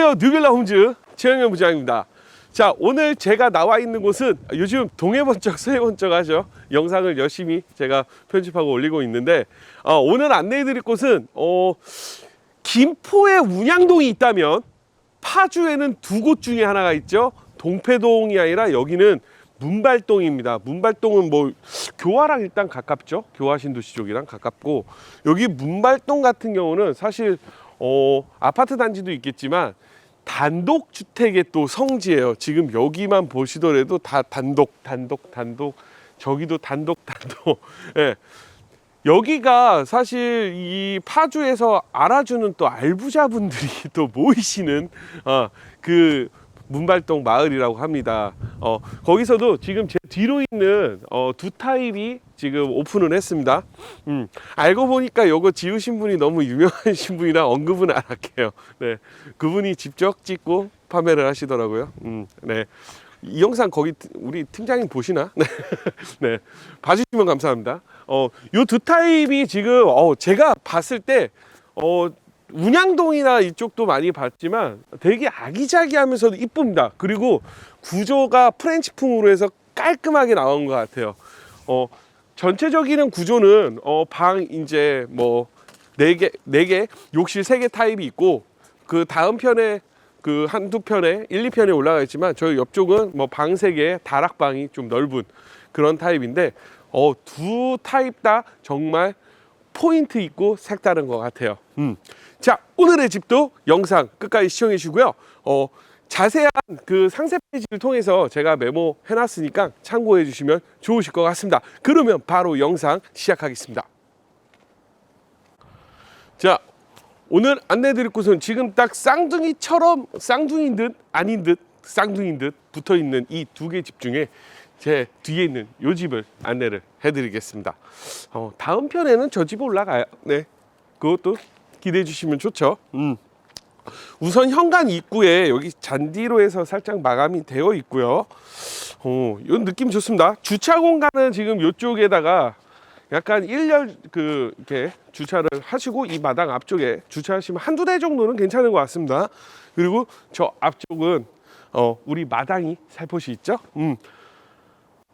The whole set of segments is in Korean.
안녕하세요. 뉴빌라 홈즈 최영현 부장입니다. 자, 오늘 제가 나와 있는 곳은 요즘 동해번쩍 서해번쩍 하죠. 영상을 열심히 제가 편집하고 올리고 있는데 어, 오늘 안내해 드릴 곳은 어, 김포에 운양동이 있다면 파주에는 두 곳 중에 하나가 있죠. 동패동이 아니라 여기는 문발동입니다. 문발동은 뭐 교화랑 일단 가깝죠. 교화 신도시 쪽이랑 가깝고 여기 문발동 같은 경우는 사실 어, 아파트 단지도 있겠지만 단독 주택의 또 성지예요. 지금 여기만 보시더라도 다 단독, 단독, 단독. 저기도 단독, 단독. 예. 여기가 사실 이 파주에서 알아주는 또 알부자분들이 또 모이시는 어, 그 문발동 마을이라고 합니다. 어, 거기서도 지금 제 뒤로 있는 어, 두 타입이 지금 오픈을 했습니다. 음, 알고 보니까 요거 지으신 분이 너무 유명하신 분이라 언급은 안 할게요. 네, 그분이 직접 찍고 판매를 하시더라고요. 음, 네. 이 영상 거기 우리 팀장님 보시나? 네, 네. 봐주시면 감사합니다. 어, 요 두 타입이 지금 어, 제가 봤을 때 어, 운양동이나 이쪽도 많이 봤지만 되게 아기자기하면서도 이쁩니다. 그리고 구조가 프렌치풍으로 해서 깔끔하게 나온 것 같아요. 어, 전체적인 구조는 어, 방 이제 뭐네 개, 네 개, 욕실 세개 타입이 있고 그 다음 편에 그 한두 편에 1, 2편에 올라가 있지만 저희 옆쪽은 뭐방세 개, 다락방이 좀 넓은 그런 타입인데 어, 두 타입 다 정말 포인트 있고 색다른 것 같아요. 음. 자, 오늘의 집도 영상 끝까지 시청해 주시고요. 어, 자세한 그 상세 페이지를 통해서 제가 메모해 놨으니까 참고해 주시면 좋으실 것 같습니다. 그러면 바로 영상 시작하겠습니다. 자, 오늘 안내 드릴 곳은 지금 딱 쌍둥이처럼 쌍둥이인 듯 아닌 듯 쌍둥이인 듯 붙어 있는 이 두 개 집 중에 제 뒤에 있는 요 집을 안내를 해드리겠습니다. 어, 다음 편에는 저 집 올라가요. 네, 그것도 기대해 주시면 좋죠. 음. 우선 현관 입구에 여기 잔디로 해서 살짝 마감이 되어 있고요. 어, 이 느낌 좋습니다. 주차 공간은 지금 이쪽에다가 약간 일렬 그 이렇게 주차를 하시고 이 마당 앞쪽에 주차하시면 한두 대 정도는 괜찮은 것 같습니다. 그리고 저 앞쪽은 어, 우리 마당이 살포시 있죠. 음.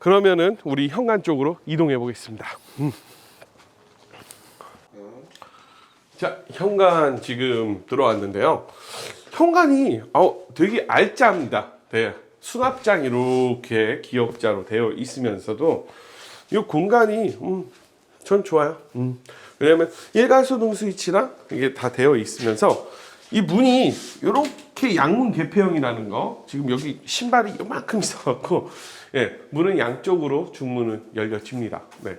그러면은 우리 현관 쪽으로 이동해 보겠습니다. 음. 자, 현관 지금 들어왔는데요. 현관이 어, 되게 알짜입니다. 네. 수납장 이렇게 기역자로 되어 있으면서도 이 공간이 음, 전 좋아요. 음. 왜냐면 일괄소등 스위치랑 이게 다 되어 있으면서 이 문이 이렇게 양문 개폐형이 나는 거 지금 여기 신발이 요만큼 있어갖고 예, 문은 양쪽으로 중문은 열려집니다. 네.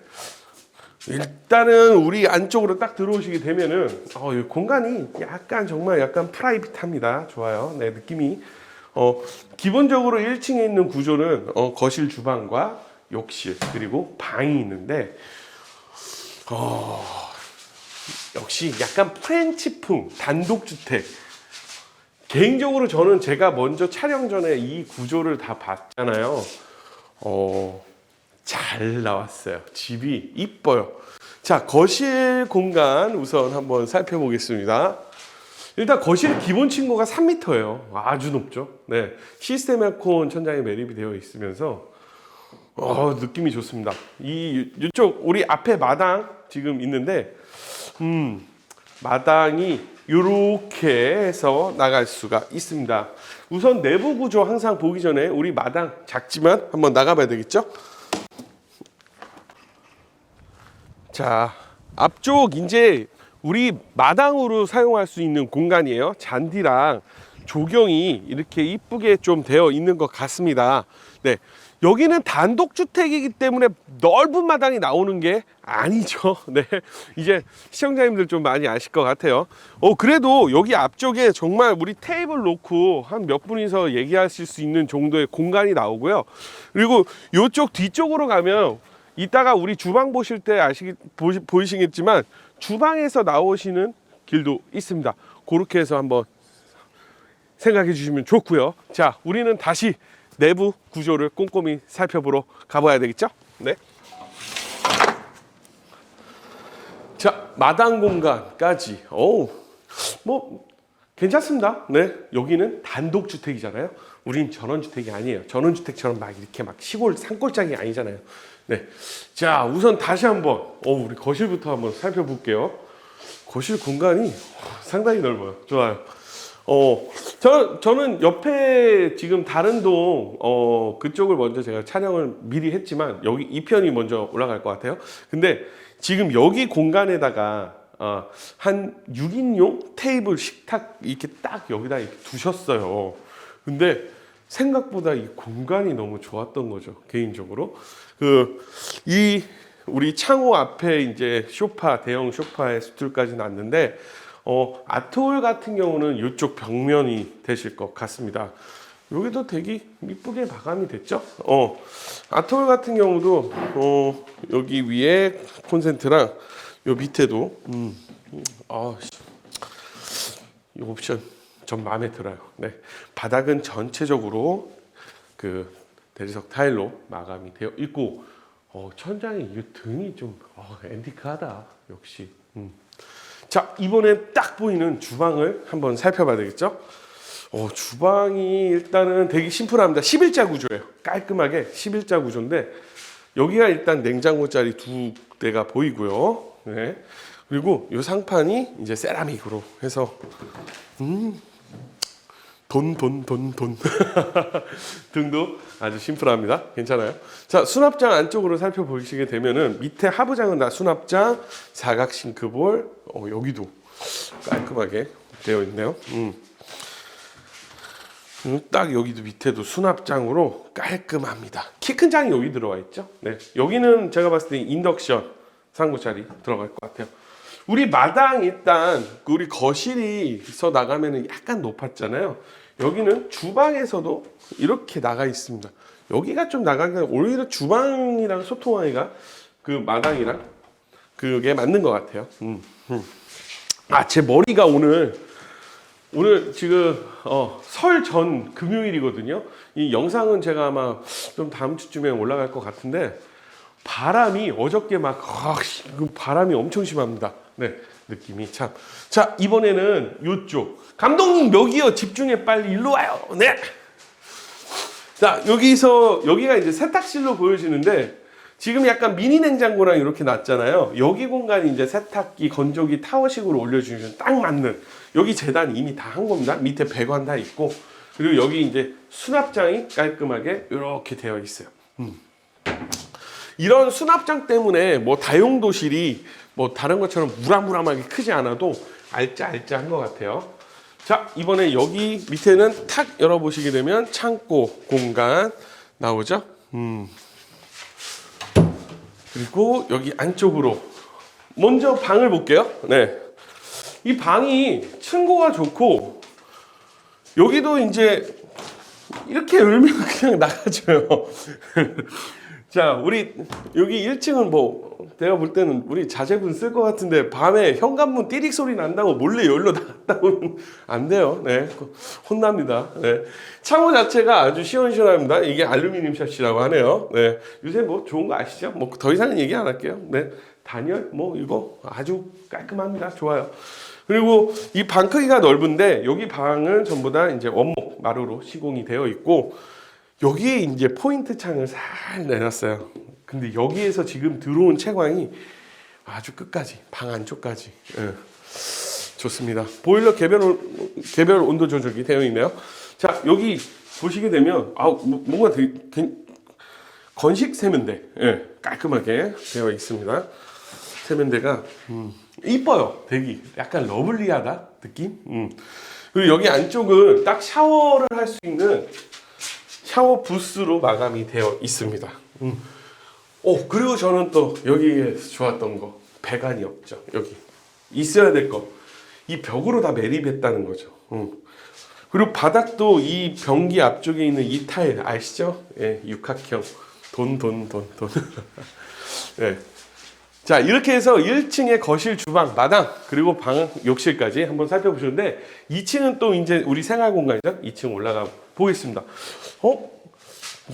일단은 우리 안쪽으로 딱 들어오시게 되면은 어, 이 공간이 약간 정말 약간 프라이빗합니다. 좋아요. 네, 느낌이 어, 기본적으로 1층에 있는 구조는 어, 거실 주방과 욕실 그리고 방이 있는데 어, 역시 약간 프렌치풍 단독주택 개인적으로 저는 제가 먼저 촬영 전에 이 구조를 다 봤잖아요. 어, 잘 나왔어요. 집이 이뻐요. 자, 거실 공간 우선 한번 살펴보겠습니다. 일단 거실 기본 층고가 3m예요. 아주 높죠. 네. 시스템 에어컨 천장에 매립이 되어 있으면서 어, 느낌이 좋습니다. 이 이쪽 우리 앞에 마당 지금 있는데 음, 마당이 이렇게 해서 나갈 수가 있습니다. 우선 내부 구조 항상 보기 전에 우리 마당 작지만 한번 나가봐야 되겠죠? 자, 앞쪽 이제 우리 마당으로 사용할 수 있는 공간이에요. 잔디랑 조경이 이렇게 이쁘게 좀 되어 있는 것 같습니다. 네. 여기는 단독주택이기 때문에 넓은 마당이 나오는 게 아니죠. 네. 이제 시청자님들 좀 많이 아실 것 같아요. 어, 그래도 여기 앞쪽에 정말 우리 테이블 놓고 한 몇 분이서 얘기하실 수 있는 정도의 공간이 나오고요. 그리고 이쪽 뒤쪽으로 가면 이따가 우리 주방 보실 때 아시기, 보시, 보이시겠지만 주방에서 나오시는 길도 있습니다. 그렇게 해서 한번 생각해 주시면 좋고요. 자, 우리는 다시 내부 구조를 꼼꼼히 살펴보러 가봐야 되겠죠? 네. 자, 마당 공간까지. 어우, 뭐 괜찮습니다. 네, 여기는 단독 주택이잖아요. 우린 전원 주택이 아니에요. 전원 주택처럼 막 이렇게 막 시골 산골짜기 아니잖아요. 네, 자 우선 다시 한번 어, 우리 거실부터 한번 살펴볼게요. 거실 공간이 상당히 넓어요. 좋아요. 어, 저, 저는 옆에 지금 다른 동, 어, 그쪽을 먼저 제가 촬영을 미리 했지만, 여기 이 편이 먼저 올라갈 것 같아요. 근데 지금 여기 공간에다가, 어, 한 6인용 테이블 식탁 이렇게 딱 여기다 이렇게 두셨어요. 근데 생각보다 이 공간이 너무 좋았던 거죠. 개인적으로. 그, 이, 우리 창호 앞에 이제 쇼파, 대형 쇼파에 스툴까지 놨는데, 어, 아트홀 같은 경우는 이쪽 벽면이 되실 것 같습니다. 여기도 되게 이쁘게 마감이 됐죠? 어, 아트홀 같은 경우도, 어, 여기 위에 콘센트랑 요 밑에도, 음, 음, 아, 씨. 이 옵션 전 마음에 들어요. 네. 바닥은 전체적으로 그 대리석 타일로 마감이 되어 있고, 어, 천장에 이 등이 좀 어, 앤티크하다. 역시. 음. 자 이번에 딱 보이는 주방을 한번 살펴봐야 되겠죠? 어, 주방이 일단은 되게 심플합니다. 11자 구조예요. 깔끔하게 11자 구조인데 여기가 일단 냉장고 자리 두 대가 보이고요. 네. 그리고 이 상판이 이제 세라믹으로 해서 음, 돈, 돈, 돈, 돈. 등도 아주 심플합니다. 괜찮아요. 자, 수납장 안쪽으로 살펴보시게 되면은 밑에 하부장은 다 수납장, 사각 싱크볼, 어, 여기도 깔끔하게 되어 있네요. 음. 음, 딱 여기도 밑에도 수납장으로 깔끔합니다. 키 큰 장이 여기 들어와 있죠. 네, 여기는 제가 봤을 때 인덕션 상부 자리 들어갈 것 같아요. 우리 마당 일단 그 우리 거실이서 나가면은 약간 높았잖아요. 여기는 주방에서도 이렇게 나가 있습니다. 여기가 좀 나가기가 오히려 주방이랑 소통하기가 그 마당이랑 그게 맞는 것 같아요. 음, 음. 아, 제 머리가 오늘 오늘 지금 어, 설 전 금요일이거든요. 이 영상은 제가 아마 좀 다음 주쯤에 올라갈 것 같은데 바람이 어저께 막 아, 씨, 그 바람이 엄청 심합니다. 네, 느낌이 참. 자 이번에는 요쪽 감독님 여기요 집중해 빨리 일로 와요. 네. 자 여기서 여기가 이제 세탁실로 보여지는데 지금 약간 미니 냉장고랑 이렇게 놨잖아요. 여기 공간이 이제 세탁기, 건조기, 타워식으로 올려주시면 딱 맞는 여기 재단 이미 다 한 겁니다. 밑에 배관 다 있고 그리고 여기 이제 수납장이 깔끔하게 이렇게 되어 있어요. 음. 이런 수납장 때문에 뭐 다용도실이 뭐 다른 것처럼 무라무라하게 크지 않아도 알짜알짜한 것 같아요. 자 이번에 여기 밑에는 탁 열어보시게 되면 창고 공간 나오죠. 음. 그리고 여기 안쪽으로 먼저 방을 볼게요. 네. 이 방이 층고가 좋고 여기도 이제 이렇게 열면 그냥 나가져요. 자, 우리 여기 1층은 뭐 내가 볼 때는 우리 자제분 쓸 것 같은데 밤에 현관문 띠릭 소리 난다고 몰래 열로 나갔다 오면 안 돼요. 네, 혼납니다. 네, 창호 자체가 아주 시원시원합니다. 이게 알루미늄 샷이라고 하네요. 네, 요새 뭐 좋은 거 아시죠? 뭐 더 이상은 얘기 안 할게요. 네, 단열 뭐 이거 아주 깔끔합니다. 좋아요. 그리고 이 방 크기가 넓은데 여기 방은 전부 다 이제 원목 마루로 시공이 되어 있고 여기에 이제 포인트 창을 살 내놨어요. 근데 여기에서 지금 들어온 채광이 아주 끝까지 방 안쪽까지 예. 좋습니다. 보일러 개별 온- 개별 온도 조절이 되어 있네요. 자 여기 보시게 되면 아 뭐- 뭔가 되게 괜- 건식 세면대 예, 깔끔하게 되어 있습니다. 세면대가 음, 이뻐요. 되게 약간 러블리하다 느낌. 음. 그리고 여기 안쪽은 딱 샤워를 할 수 있는 샤워 부스로 마감이 되어 있습니다. 음. 오 그리고 저는 또 여기에 좋았던 거 배관이 없죠. 여기 있어야 될 거. 이 벽으로 다 매립했다는 거죠. 음. 그리고 바닥도 이 변기 앞쪽에 있는 이 타일 아시죠? 예, 육각형 돈 돈 돈 돈. 예. 자 이렇게 해서 1층에 거실, 주방, 마당 그리고 방, 욕실까지 한번 살펴보셨는데 2층은 또 이제 우리 생활 공간이죠. 2층 올라가 보겠습니다. 어?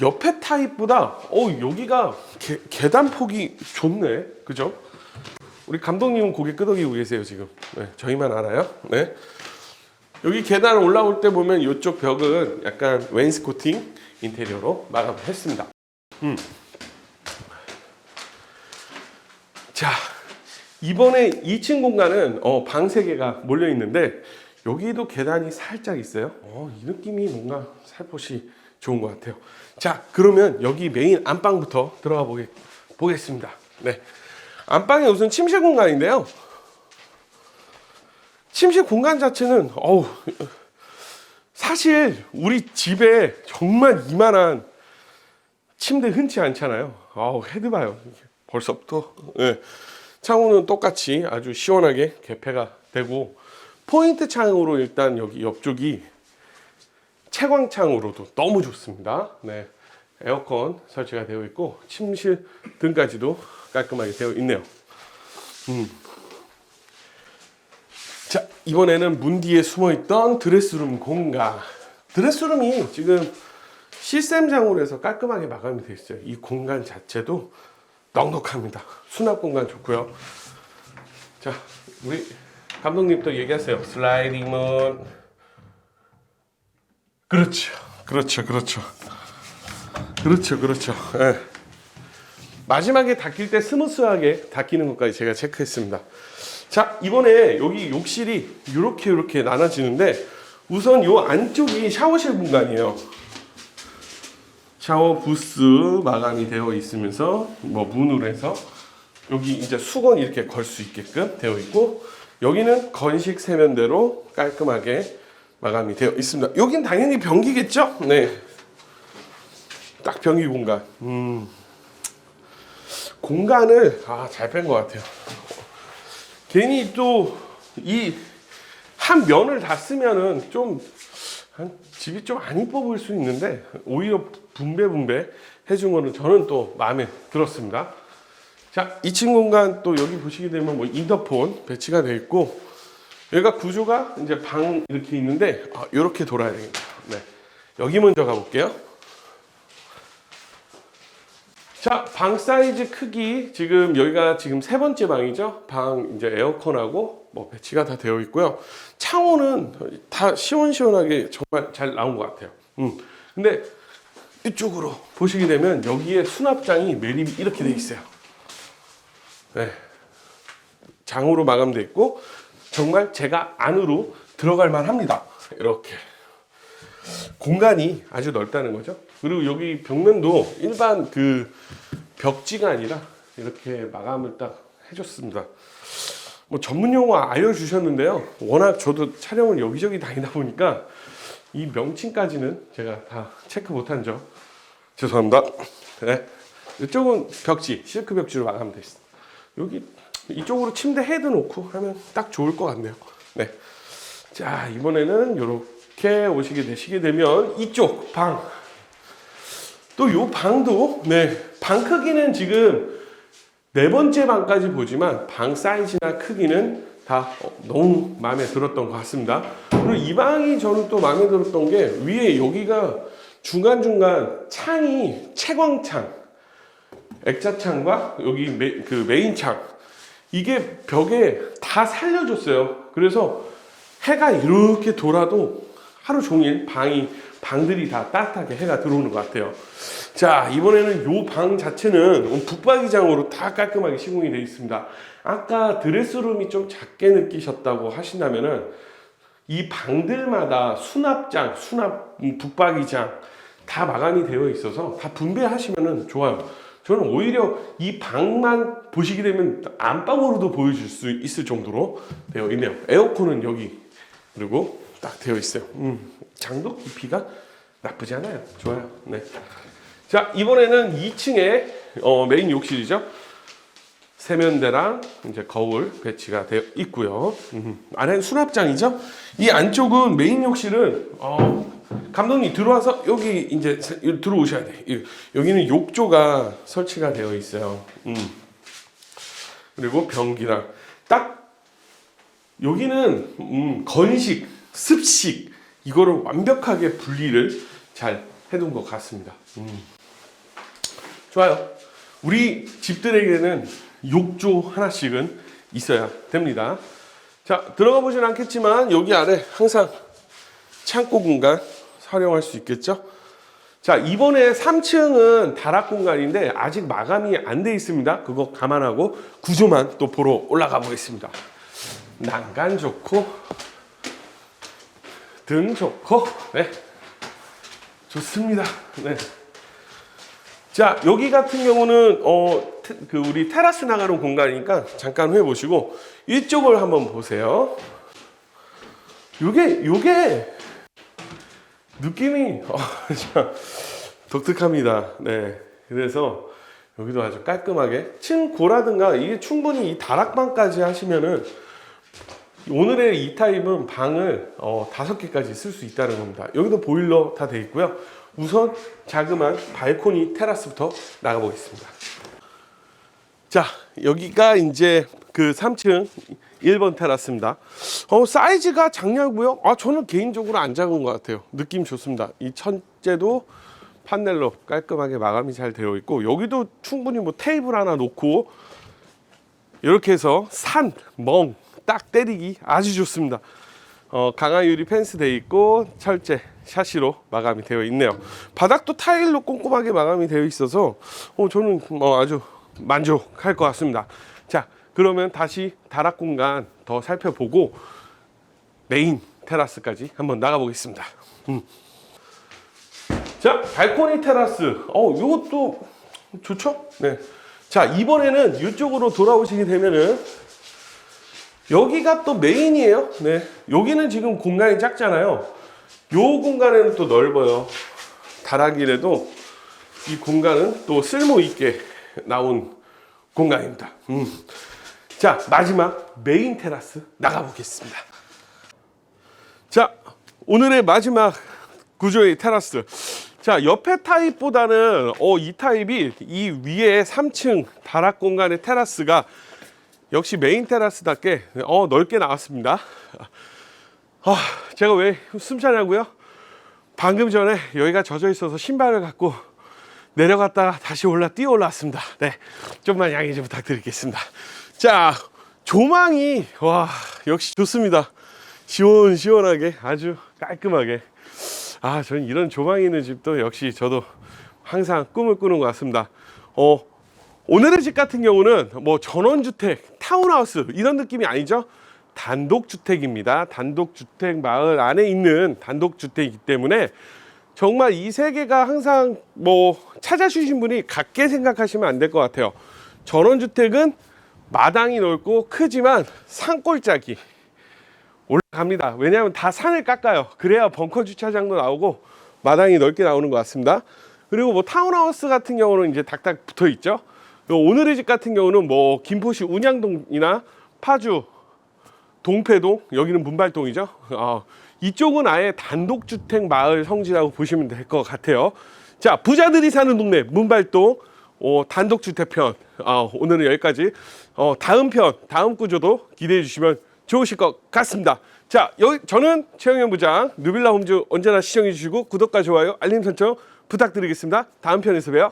옆에 타입보다 어 여기가 계, 계단 폭이 좋네, 그죠? 우리 감독님은 고개 끄덕이고 계세요 지금. 네, 저희만 알아요. 네. 여기 계단 올라올 때 보면 이쪽 벽은 약간 웨인스코팅 인테리어로 마감했습니다. 음. 자, 이번에 2층 공간은 어, 방 3개가 몰려 있는데 여기도 계단이 살짝 있어요. 어, 이 느낌이 뭔가 살포시 좋은 것 같아요. 자, 그러면 여기 메인 안방부터 들어가 보겠, 보겠습니다. 네. 안방에 우선 침실 공간인데요. 침실 공간 자체는 어우 사실 우리 집에 정말 이만한 침대 흔치 않잖아요. 아우 헤드 봐요. 벌써부터. 예. 창호는 똑같이 아주 시원하게 개폐가 되고 포인트 창으로 일단 여기 옆쪽이 채광창으로도 너무 좋습니다. 네. 에어컨 설치가 되어 있고 침실 등까지도 깔끔하게 되어 있네요. 음. 자 이번에는 문 뒤에 숨어 있던 드레스룸 공간 드레스룸이 지금 시스템장으로 해서 깔끔하게 마감이 되어 있어요 이 공간 자체도 넉넉합니다 수납 공간 좋고요 자 우리 감독님도 얘기하세요. 슬라이딩문 그렇죠. 그렇죠 그렇죠. 그렇죠 그렇죠. 예. 마지막에 닫힐 때 스무스하게 닫히는 것까지 제가 체크했습니다. 자 이번에 여기 욕실이 이렇게 이렇게 나눠지는데 우선 요 안쪽이 샤워실 공간이에요. 샤워 부스 마감이 되어 있으면서 뭐 문으로 해서 여기 이제 수건 이렇게 걸 수 있게끔 되어 있고 여기는 건식 세면대로 깔끔하게 마감이 되어 있습니다. 여긴 당연히 변기겠죠? 네 딱 변기 공간. 음. 공간을 아 잘 뺀 것 같아요. 괜히 또 이 한 면을 다 쓰면은 좀한 집이 좀 안 이뻐 보일 수 있는데 오히려 분배 분배 해준 거는 저는 또 마음에 들었습니다. 자, 2층 공간 또 여기 보시게 되면 뭐 인터폰 배치가 되어 있고 여기가 구조가 이제 방 이렇게 있는데 아, 이렇게 돌아야 되겠다. 네, 여기 먼저 가볼게요. 자, 방 사이즈 크기 지금 여기가 지금 세 번째 방이죠. 방 이제 에어컨하고 뭐 배치가 다 되어 있고요. 창호는 다 시원시원하게 정말 잘 나온 것 같아요. 음. 근데 이쪽으로 보시게 되면 여기에 수납장이 매립이 이렇게 돼 있어요. 네. 장으로 마감돼 있고 정말 제가 안으로 들어갈 만합니다. 이렇게 공간이 아주 넓다는 거죠. 그리고 여기 벽면도 일반 그 벽지가 아니라 이렇게 마감을 딱 해줬습니다. 뭐 전문 용어 알려주셨는데요. 워낙 저도 촬영을 여기저기 다니다 보니까 이 명칭까지는 제가 다 체크 못한 점 죄송합니다. 네. 이쪽은 벽지, 실크 벽지로 마감돼 있습니다. 여기 이쪽으로 침대 헤드 놓고 하면 딱 좋을 것 같네요. 네. 자 이번에는 이렇게 오시게 되시게 되면 이쪽 방. 또 요 방도 네. 방 크기는 지금 네 번째 방까지 보지만 방 사이즈나 크기는 다 어, 너무 마음에 들었던 것 같습니다. 그리고 이 방이 저는 또 마음에 들었던 게 위에 여기가 중간중간 창이 채광창, 액자창과 여기 메, 그 메인 창 이게 벽에 다 살려줬어요. 그래서 해가 이렇게 돌아도 하루 종일 방이 방들이 다 따뜻하게 해가 들어오는 것 같아요. 자 이번에는 요방 자체는 북박이장으로 다 깔끔하게 시공이 되어 있습니다. 아까 드레스룸이 좀 작게 느끼셨다고 하신다면은 이 방들마다 수납장, 수납 음, 북박이장 다 마감이 되어 있어서 다 분배하시면은 좋아요. 저는 오히려 이 방만 보시게 되면 안방으로도 보여줄 수 있을 정도로 되어 있네요. 에어컨은 여기 그리고 딱 되어 있어요. 음, 장도 깊이가 나쁘지 않아요. 좋아요. 네. 자 이번에는 2층에 어, 메인 욕실이죠. 세면대랑 이제 거울 배치가 되어 있고요. 음, 안에는 수납장이죠. 이 안쪽은 메인 욕실은 어, 감독님 들어와서 여기 이제 들어오셔야 돼. 이- 여기는 욕조가 설치가 되어 있어요. 음. 그리고 변기랑 딱 여기는 음, 건식, 습식 이거를 완벽하게 분리를 잘 해둔 것 같습니다. 음. 좋아요. 우리 집들에게는 욕조 하나씩은 있어야 됩니다. 자, 들어가 보진 않겠지만 여기 아래 항상 창고 공간 활용할 수 있겠죠. 자 이번에 3층은 다락 공간인데 아직 마감이 안 돼 있습니다. 그거 감안하고 구조만 또 보러 올라가 보겠습니다. 난간 좋고 등 좋고 네 좋습니다. 네. 자 여기 같은 경우는 어그 우리 테라스 나가는 공간이니까 잠깐 후에 보시고 이쪽을 한번 보세요. 요게 요게 느낌이 어, 참 독특합니다. 네. 그래서 여기도 아주 깔끔하게 층고라든가 이게 충분히 이 다락방까지 하시면은 오늘의 이 타입은 방을 어, 다섯 개까지 쓸 수 있다는 겁니다. 여기도 보일러 다 돼 있고요. 우선 자그만 발코니 테라스부터 나가 보겠습니다. 자, 여기가 이제 그 3층 1번 테라스입니다. 어, 사이즈가 작냐고요? 아, 저는 개인적으로 안 작은 것 같아요. 느낌 좋습니다. 이 천재도 판넬로 깔끔하게 마감이 잘 되어 있고 여기도 충분히 뭐 테이블 하나 놓고 이렇게 해서 산, 멍 딱 때리기 아주 좋습니다. 어, 강화 유리 펜스 돼 있고 철제 샤시로 마감이 되어 있네요. 바닥도 타일로 꼼꼼하게 마감이 되어 있어서 어, 저는 뭐 아주 만족할 것 같습니다. 자, 그러면 다시 다락 공간 더 살펴보고 메인 테라스까지 한번 나가 보겠습니다. 음. 자, 발코니 테라스. 어, 이것도 좋죠? 네. 자, 이번에는 이쪽으로 돌아오시게 되면은 여기가 또 메인이에요. 네. 여기는 지금 공간이 작잖아요. 요 공간에는 또 넓어요. 다락이라도 이 공간은 또 쓸모 있게 나온 공간입니다. 음. 자, 마지막 메인 테라스 나가 보겠습니다. 자, 오늘의 마지막 구조의 테라스. 자, 옆에 타입보다는 어, 이 타입이 이 위에 3층 다락 공간의 테라스가 역시 메인 테라스답게 어, 넓게 나왔습니다. 아, 제가 왜 숨차냐고요? 방금 전에 여기가 젖어 있어서 신발을 갖고 내려갔다가 다시 올라 뛰어 올라왔습니다. 네, 좀만 양해 좀 부탁드리겠습니다. 자, 조망이 와 역시 좋습니다. 시원시원하게 아주 깔끔하게. 아, 저는 이런 조망이 있는 집도 역시 저도 항상 꿈을 꾸는 것 같습니다. 어, 오늘의 집 같은 경우는 뭐 전원주택, 타운하우스 이런 느낌이 아니죠. 단독주택입니다. 단독주택 마을 안에 있는 단독주택이기 때문에 정말 이세 개가 항상 뭐 찾아주신 분이 같게 생각하시면 안 될 것 같아요. 전원주택은 마당이 넓고 크지만 산골짜기 올라갑니다. 왜냐하면 다 산을 깎아요. 그래야 벙커 주차장도 나오고 마당이 넓게 나오는 것 같습니다. 그리고 뭐 타운하우스 같은 경우는 이제 딱딱 붙어 있죠. 오늘의 집 같은 경우는 뭐 김포시 운양동이나 파주 동패동 여기는 문발동이죠. 어, 이쪽은 아예 단독주택 마을 성지라고 보시면 될 것 같아요. 자 부자들이 사는 동네 문발동 어, 단독주택 편 어, 오늘은 여기까지 어, 다음 편 다음 구조도 기대해 주시면 좋으실 것 같습니다. 자 여기 저는 최영현 부장 누빌라 홈즈 언제나 시청해 주시고 구독과 좋아요 알림 설정 부탁드리겠습니다. 다음 편에서 봬요.